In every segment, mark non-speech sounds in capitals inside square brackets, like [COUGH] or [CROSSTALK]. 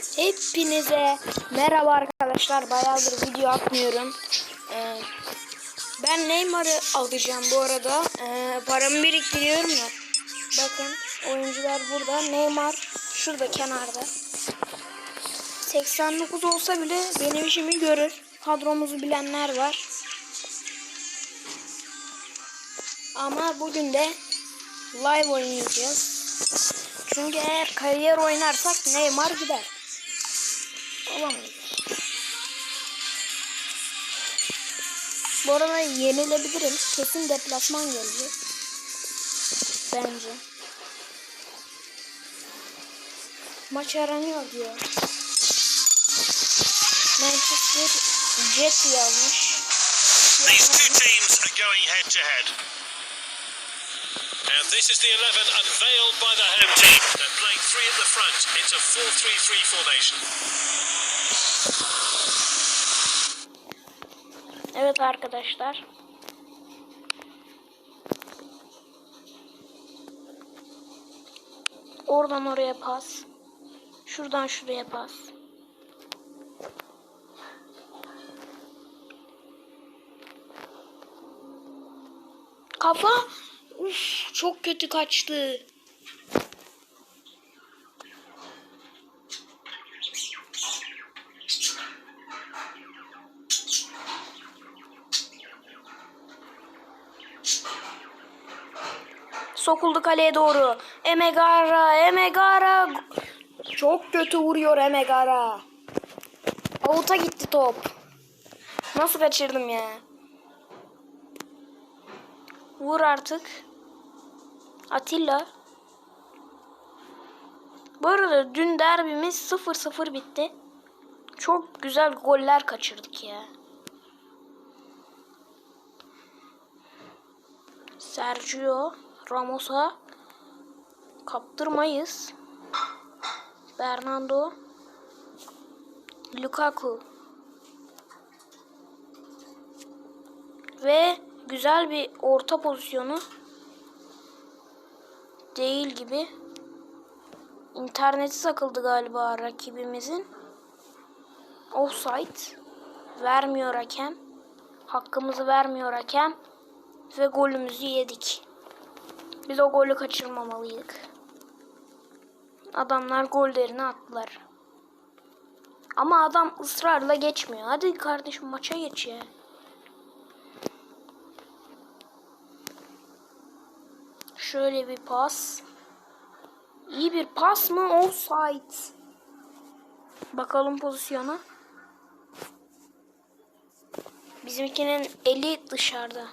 Hepinize merhaba arkadaşlar. Bayağıdır video atmıyorum. Ee, ben Neymar'ı alacağım bu arada. Ee, paramı biriktiriyorum ya. Bakın oyuncular burada. Neymar şurada kenarda. 89 olsa bile benim işimi görür. Kadromuzu bilenler var. Ama bugün de live oynayacağız. Çünkü eğer kariyer oynarsak Neymar gider. Olamayız. Bu arada yenilebilirim. Kesin deplasman gelecek. Bence. Maç aranıyor diyor. Manchester Jet yazmış. These two teams are going head to head. And this is the 11 unveiled by the home team. They're playing three at the front. It's a 4-3-3 formation. Evet arkadaşlar. Oradan oraya pas. Şuradan şuraya pas. Kafa Uf, çok kötü kaçtı. Sokuldu kaleye doğru. Emegara, Emegara. Çok kötü vuruyor Emegara. Avuta gitti top. Nasıl kaçırdım ya? Vur artık. Atilla. Bu arada dün derbimiz 0-0 bitti. Çok güzel goller kaçırdık ya. Sergio Ramos'a kaptırmayız. Bernardo Lukaku ve güzel bir orta pozisyonu değil gibi. İnterneti takıldı galiba rakibimizin. Offside vermiyor hakem. Hakkımızı vermiyor hakem ve golümüzü yedik. Biz o golü kaçırmamalıydık. Adamlar gollerini attılar. Ama adam ısrarla geçmiyor. Hadi kardeşim maça geç ya. Şöyle bir pas. İyi bir pas mı? Offside. Bakalım pozisyona. Bizimkinin eli dışarıda.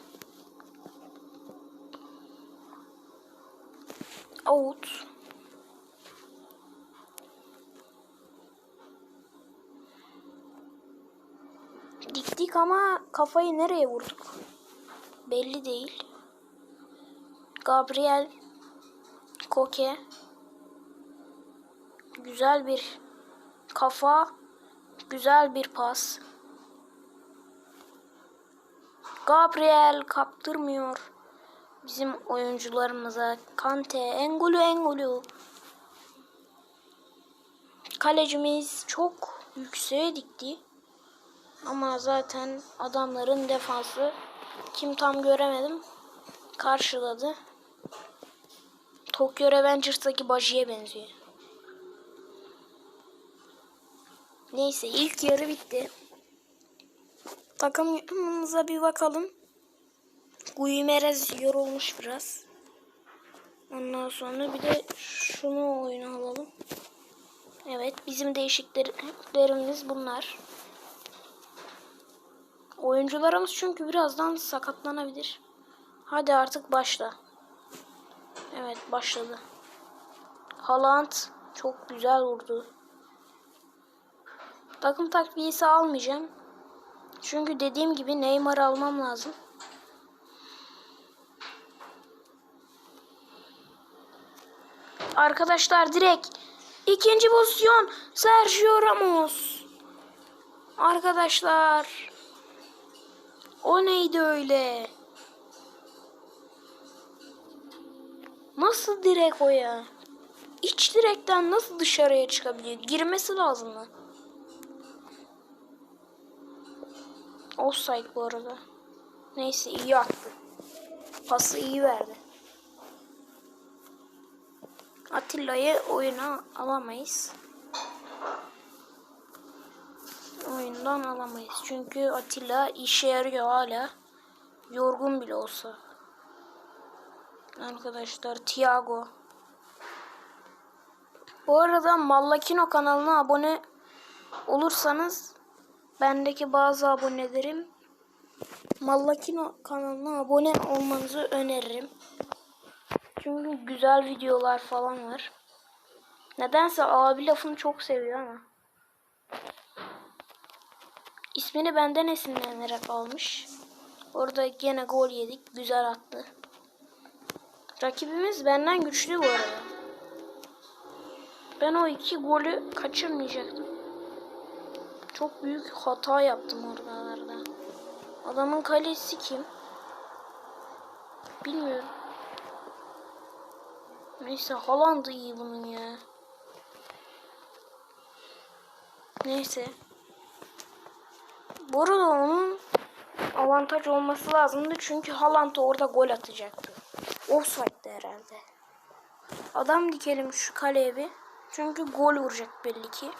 Out. Diktik ama kafayı nereye vurduk? Belli değil. Gabriel Koke güzel bir kafa, güzel bir pas. Gabriel kaptırmıyor bizim oyuncularımıza. Kante, Engulu, Engulu. Kalecimiz çok yükseğe dikti. Ama zaten adamların defansı kim tam göremedim karşıladı. Tokyo Revengers'taki Baji'ye benziyor. Neyse ilk yarı bitti. Takımımıza bir bakalım. Guimerez yorulmuş biraz. Ondan sonra bir de şunu oyuna alalım. Evet bizim değişikliklerimiz bunlar. Oyuncularımız çünkü birazdan sakatlanabilir. Hadi artık başla. Evet başladı. Haaland çok güzel vurdu. Takım takviyesi almayacağım. Çünkü dediğim gibi Neymar almam lazım. Arkadaşlar direkt ikinci pozisyon Sergio Ramos. Arkadaşlar o neydi öyle? Nasıl direkt o ya? iç direkten nasıl dışarıya çıkabiliyor? Girmesi lazım mı? Offside bu arada. Neyse iyi attı. Pası iyi verdi. Atilla'yı oyuna alamayız. Oyundan alamayız. Çünkü Atilla işe yarıyor hala. Yorgun bile olsa. Arkadaşlar Thiago. Bu arada Mallakino kanalına abone olursanız bendeki bazı abonelerim Mallakino kanalına abone olmanızı öneririm. Çünkü güzel videolar falan var. Nedense abi lafını çok seviyor ama. İsmini benden esinlenerek almış. Orada gene gol yedik. Güzel attı. Rakibimiz benden güçlü bu arada. Ben o iki golü kaçırmayacaktım. Çok büyük hata yaptım oralarda. Adamın kalesi kim? Bilmiyorum. Neyse Haaland iyi bunun ya. Neyse. Bu arada onun avantaj olması lazımdı çünkü Haaland orada gol atacaktı. Offside'di herhalde. Adam dikelim şu kaleye bir. Çünkü gol vuracak belli ki.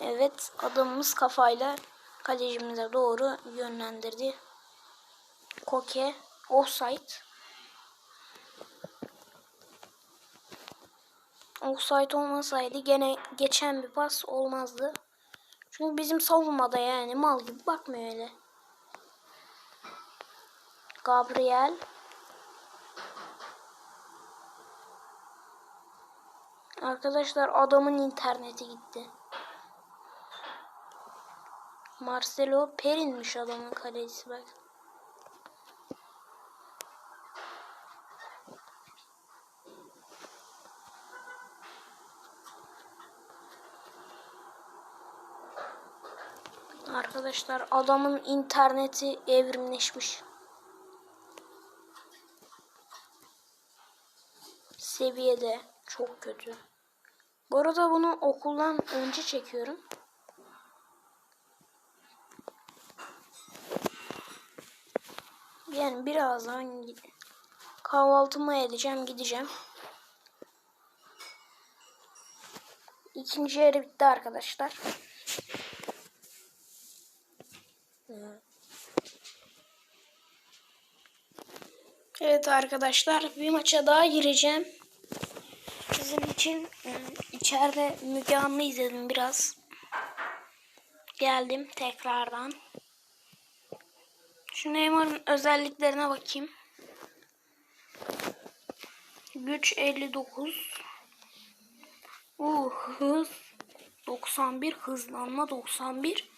Evet adamımız kafayla kalecimize doğru yönlendirdi. Koke offside. Offside olmasaydı gene geçen bir pas olmazdı. Çünkü bizim savunmada yani mal gibi bakmıyor öyle. Gabriel. Arkadaşlar adamın interneti gitti. Marcelo Perin'miş adamın kalecisi bak. Arkadaşlar adamın interneti evrimleşmiş. Seviyede çok kötü. Bu arada bunu okuldan önce çekiyorum. Yani birazdan kahvaltımı edeceğim gideceğim. İkinci yarı bitti arkadaşlar. Evet arkadaşlar bir maça daha gireceğim. Sizin için e, içeride Müge Anlı izledim biraz. Geldim tekrardan. Şu Neymar'ın özelliklerine bakayım. Güç 59. Uh, hız 91. Hızlanma 91.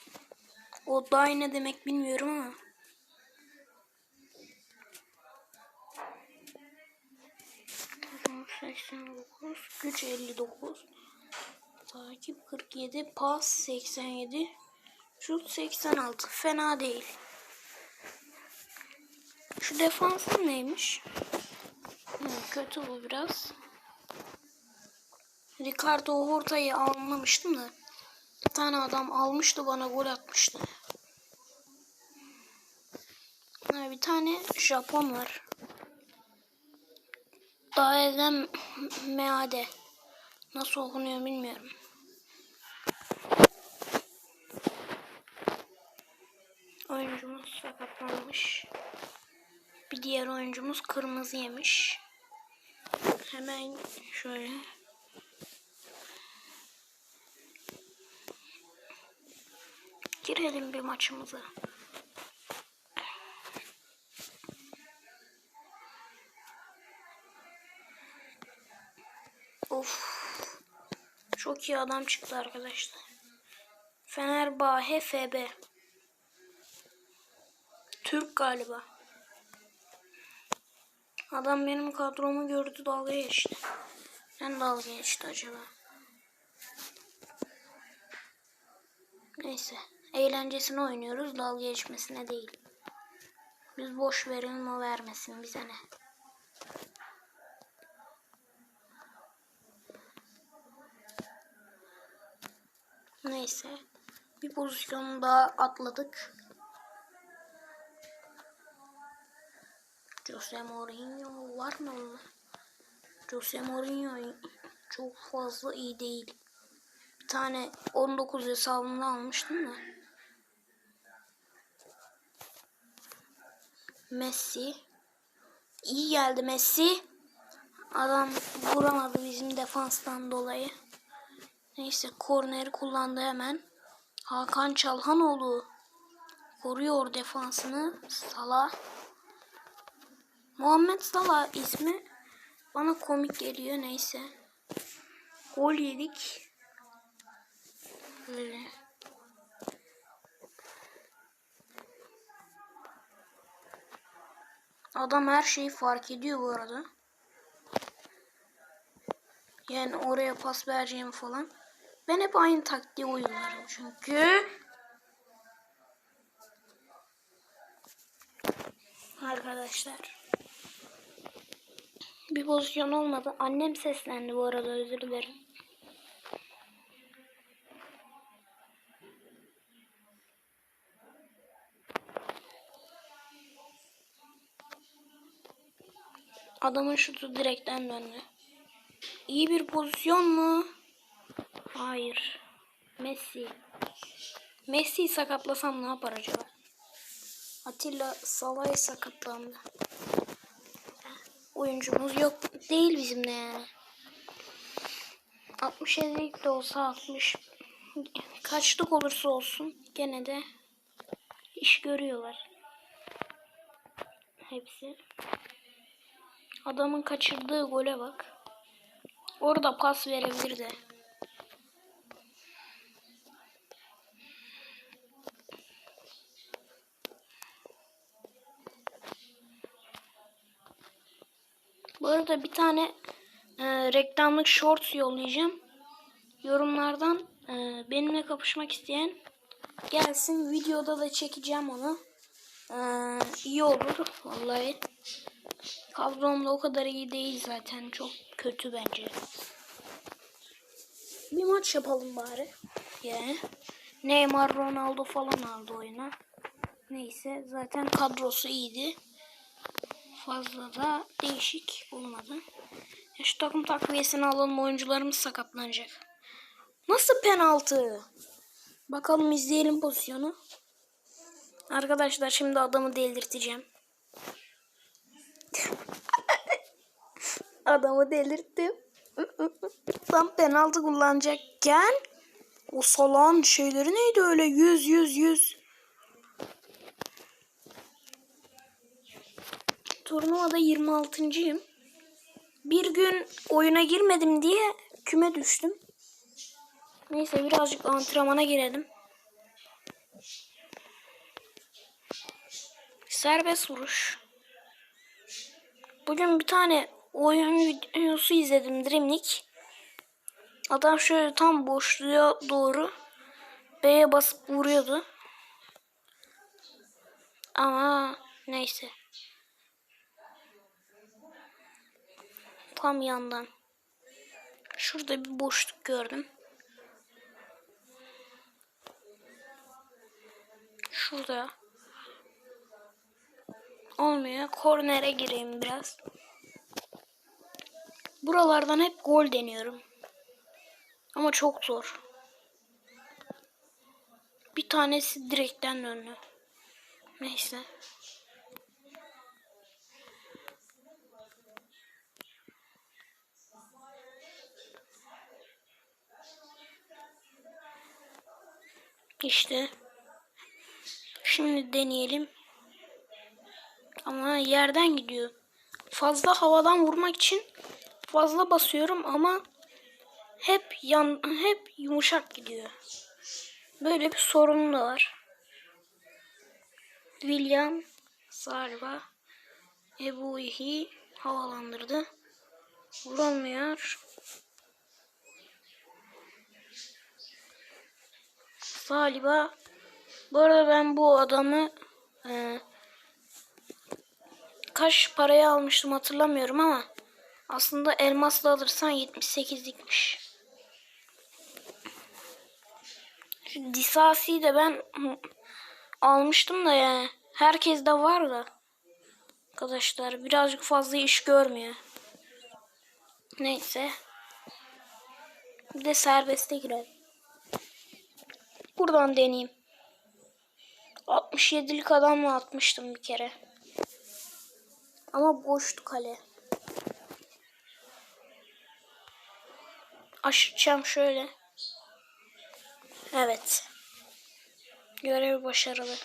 O da ne demek bilmiyorum ama. Hızlanma 89. Güç 59. Takip 47. Pas 87. Şut 86. Fena değil. Şu defansın neymiş? Hı, kötü bu biraz. Ricardo Horta'yı anlamıştım da. Bir tane adam almıştı bana gol atmıştı. Ha, bir tane Japon var. Daeden Meade. Nasıl okunuyor bilmiyorum. Oyuncumuz sakatlanmış. Bir diğer oyuncumuz kırmızı yemiş. Hemen şöyle. Girelim bir maçımıza. Çok adam çıktı arkadaşlar. Fenerbahçe FB. Türk galiba. Adam benim kadromu gördü dalga geçti. Ben dalga geçti acaba. Neyse. Eğlencesine oynuyoruz. Dalga geçmesine değil. Biz boş verelim o vermesin bize ne. Neyse. Bir pozisyonu daha atladık. Jose Mourinho var mı onun? Jose Mourinho çok fazla iyi değil. Bir tane 19 hesabımda almıştım da. Messi. İyi geldi Messi. Adam vuramadı bizim defanstan dolayı. Neyse korneri kullandı hemen. Hakan Çalhanoğlu koruyor defansını. Salah. Muhammed Salah ismi bana komik geliyor neyse. Gol yedik. Böyle. Adam her şeyi fark ediyor bu arada. Yani oraya pas vereceğim falan. Ben hep aynı taktiği uygularım çünkü. Arkadaşlar. Bir pozisyon olmadı. Annem seslendi bu arada özür dilerim. Adamın şutu direkten döndü. İyi bir pozisyon mu? Hayır. Messi. Messi'yi sakatlasam ne yapar acaba? Atilla Salay sakatlandı. Oyuncumuz yok değil bizimle yani. 67'lik de olsa 60 kaçlık olursa olsun gene de iş görüyorlar. Hepsi. Adamın kaçırdığı gole bak. Orada pas verebilir de. Bu arada bir tane e, reklamlık short yollayacağım. Yorumlardan e, benimle kapışmak isteyen gelsin. Videoda da çekeceğim onu. E, iyi olur vallahi. Kadrom da o kadar iyi değil zaten. Çok kötü bence. Bir maç yapalım bari. Yani. Neymar, Ronaldo falan aldı oyuna. Neyse zaten kadrosu iyiydi. Fazla da değişik olmadı. Ya şu takım takviyesini alalım oyuncularımız sakatlanacak. Nasıl penaltı? Bakalım izleyelim pozisyonu. Arkadaşlar şimdi adamı delirteceğim. [LAUGHS] Adamı delirttim. [LAUGHS] Tam penaltı kullanacakken o salağın şeyleri neydi öyle yüz yüz yüz. Turnuvada 26.yım. Bir gün oyuna girmedim diye küme düştüm. Neyse birazcık antrenmana girelim. Serbest vuruş. Bugün bir tane oyun videosu izledim Dreamlik. Adam şöyle tam boşluğa doğru B'ye basıp vuruyordu. Ama neyse. Tam yandan. Şurada bir boşluk gördüm. Şurada. Olmuyor. Kornere gireyim biraz. Buralardan hep gol deniyorum. Ama çok zor. Bir tanesi direkten döndü. Neyse. İşte. Şimdi deneyelim. Ama yerden gidiyor. Fazla havadan vurmak için fazla basıyorum ama hep yan hep yumuşak gidiyor. Böyle bir sorun da var. William Sarva Ebu İhi havalandırdı. Vuramıyor. Saliba bu arada ben bu adamı e, kaç paraya almıştım hatırlamıyorum ama aslında elmasla alırsan 78'likmiş. Şu Disasi'yi de ben almıştım da yani. Herkes de var da. Arkadaşlar birazcık fazla iş görmüyor. Neyse. Bir de serbeste girelim. Buradan deneyeyim. 67'lik adamla atmıştım bir kere. Ama boştu kale. Aşıracağım şöyle. Evet. Görev başarılı.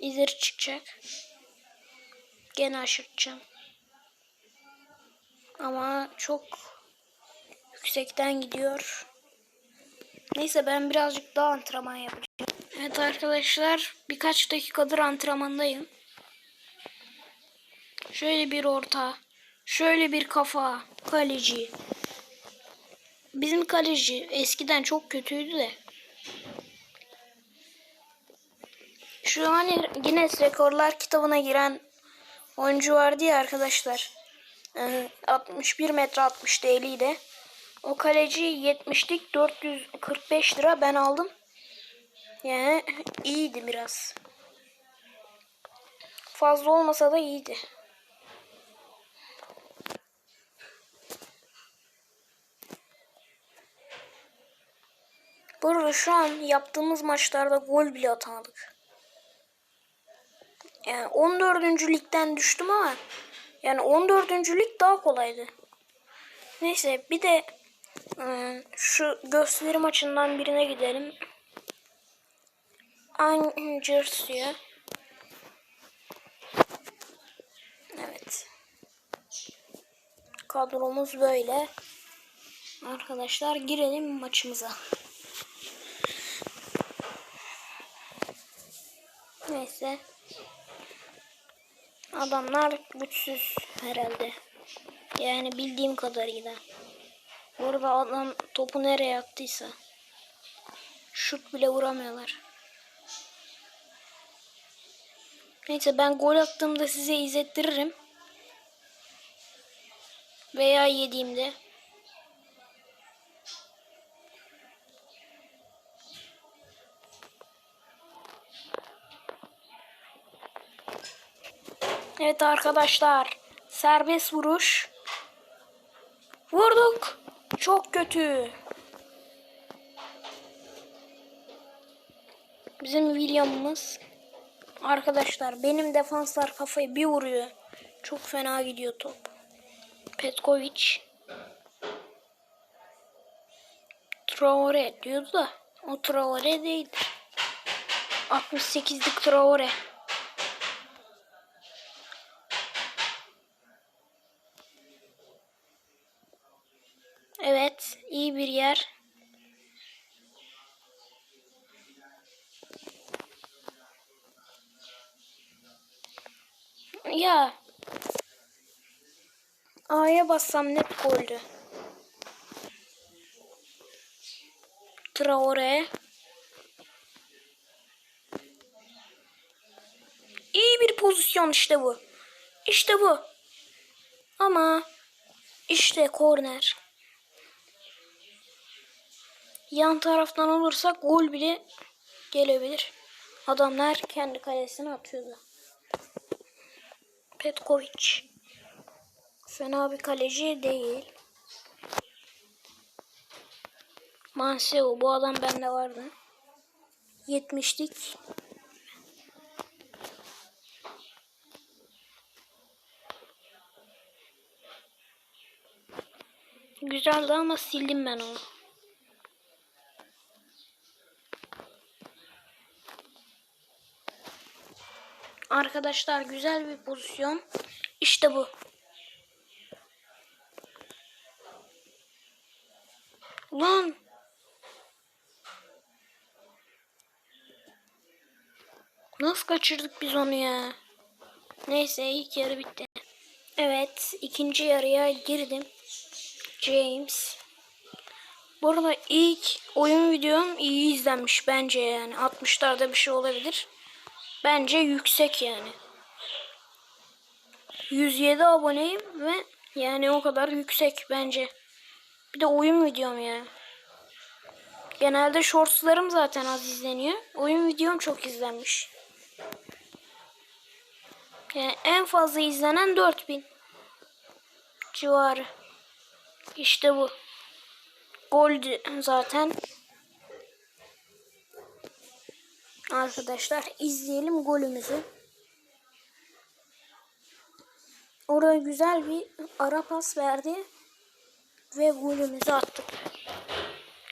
İleri çıkacak. Gene aşırtacağım. Ama çok yüksekten gidiyor. Neyse ben birazcık daha antrenman yapacağım. Evet arkadaşlar birkaç dakikadır antrenmandayım. Şöyle bir orta. Şöyle bir kafa. Kaleci. Bizim kaleci eskiden çok kötüydü de. Şu hani Guinness Rekorlar kitabına giren oyuncu vardı ya arkadaşlar. Ee, 61 metre 60 değeriydi. O kaleci 70'lik 445 lira ben aldım. Yani iyiydi biraz. Fazla olmasa da iyiydi. Bu arada şu an yaptığımız maçlarda gol bile atamadık. Yani 14. ligden düştüm ama yani 14. lig daha kolaydı. Neyse bir de ıı, şu gösteri maçından birine gidelim. Angers'ya. Evet. Kadromuz böyle. Arkadaşlar girelim maçımıza. Neyse. Adamlar güçsüz herhalde. Yani bildiğim kadarıyla. Burada adam topu nereye attıysa. Şut bile vuramıyorlar. Neyse ben gol attığımda size izlettiririm. Veya yediğimde. Evet arkadaşlar. Serbest vuruş. Vurduk. Çok kötü. Bizim William'ımız. Arkadaşlar benim defanslar kafayı bir vuruyor. Çok fena gidiyor top. Petkovic. Traore diyordu da o Traore değil. 68'lik Traore. Evet, iyi bir yer. Ya. Bassam net goldü. Traore. İyi bir pozisyon işte bu. İşte bu. Ama işte korner. Yan taraftan olursak gol bile gelebilir. Adamlar kendi kalesine atıyordu. Petkovic. Fena bir kaleci değil. Manseo bu adam bende vardı. 70'lik. Güzeldi ama sildim ben onu. Arkadaşlar güzel bir pozisyon. İşte bu. Ulan. Nasıl kaçırdık biz onu ya? Neyse ilk yarı bitti. Evet ikinci yarıya girdim. James. Bu arada ilk oyun videom iyi izlenmiş bence yani. 60'larda bir şey olabilir. Bence yüksek yani. 107 aboneyim ve yani o kadar yüksek bence. Bir de oyun videom ya. Genelde shortslarım zaten az izleniyor. Oyun videom çok izlenmiş. Yani en fazla izlenen 4000 civarı. İşte bu. Gol zaten. Arkadaşlar izleyelim golümüzü. Oraya güzel bir ara pas verdi ve golümüzü attık.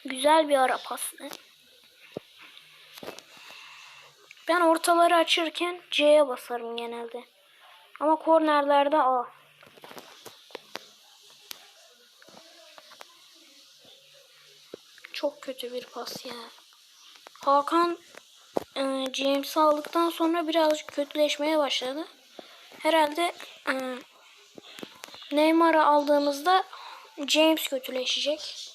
Güzel bir ara pastı. Ben ortaları açırken C'ye basarım genelde. Ama kornerlerde A. Çok kötü bir pas ya. Hakan e, James'i aldıktan sonra birazcık kötüleşmeye başladı. Herhalde e, Neymar'ı aldığımızda James kötüleşecek.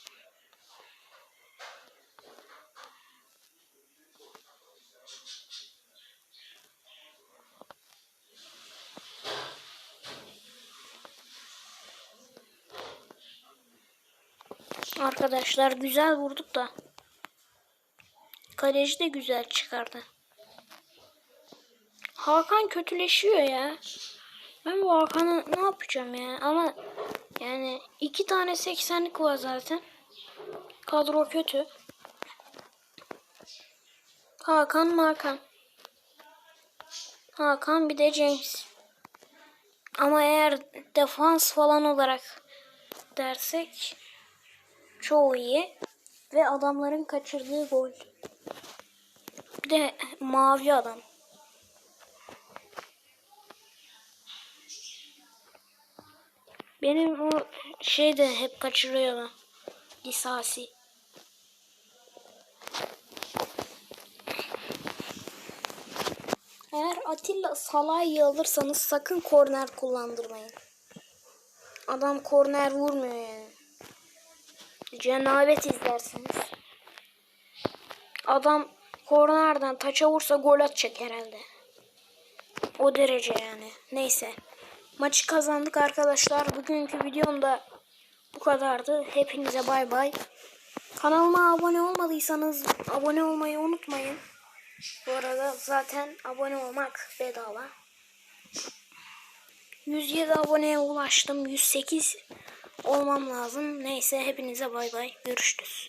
Arkadaşlar güzel vurduk da. Kaleci de güzel çıkardı. Hakan kötüleşiyor ya. Ben bu Hakan'ı ne yapacağım ya? Ama yani iki tane 80'lik var zaten. Kadro kötü. Hakan Hakan. Hakan bir de James. Ama eğer defans falan olarak dersek çoğu iyi ve adamların kaçırdığı gol. Bir de mavi adam. Benim o şey de hep kaçırıyor. Lisasi. Eğer Atilla Salah'ı alırsanız sakın korner kullandırmayın. Adam korner vurmuyor yani. Cenabet izlersiniz. Adam kornerden taça vursa gol atacak herhalde. O derece yani. Neyse. Maçı kazandık arkadaşlar. Bugünkü videom da bu kadardı. Hepinize bay bay. Kanalıma abone olmadıysanız abone olmayı unutmayın. Bu arada zaten abone olmak bedava. 107 aboneye ulaştım. 108 olmam lazım. Neyse hepinize bay bay. Görüşürüz.